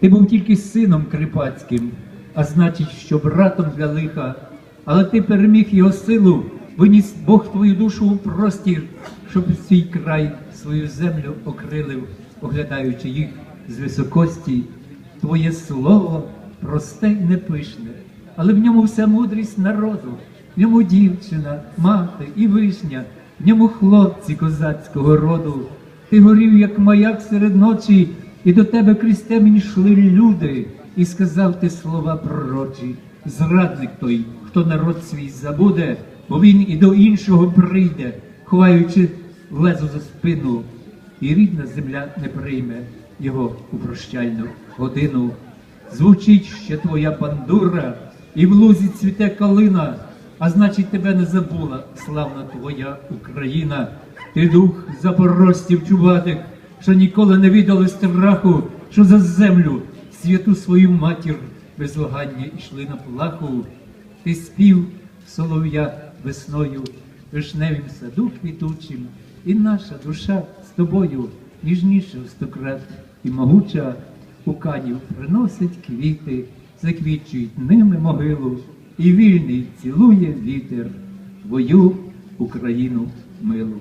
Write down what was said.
Ти був тільки сином кріпацьким, а значить, що братом для лиха. Але ти переміг його силу, виніс Бог твою душу у простір, щоб свій край, свою землю окрилив, оглядаючи їх з високості. Твоє слово просте й непишне, але в ньому вся мудрість народу, в ньому дівчина, мати і вишня, в ньому хлопці козацького роду. Ти горів, як маяк серед ночі, і до тебе крізь темінь йшли люди, і сказав ти слова пророчі. Зрадник той, хто народ свій забуде, бо він і до іншого прийде, ховаючи лезо за спину, і рідна земля не прийме його у прощальну годину. Звучить ще твоя бандура, і в лузі цвіте калина, а значить, тебе не забула, славна твоя Україна. Ти дух запорожців чуватих, що ніколи не віддали страху, що за землю святу свою матір безлагання йшли на плаху. Ти спів солов'я весною, вишневім саду квітучим, і наша душа з тобою ніжніша в стократ і могуча у канів приносить квіти, заквічують ними могилу, і вільний цілує вітер твою Україну милу.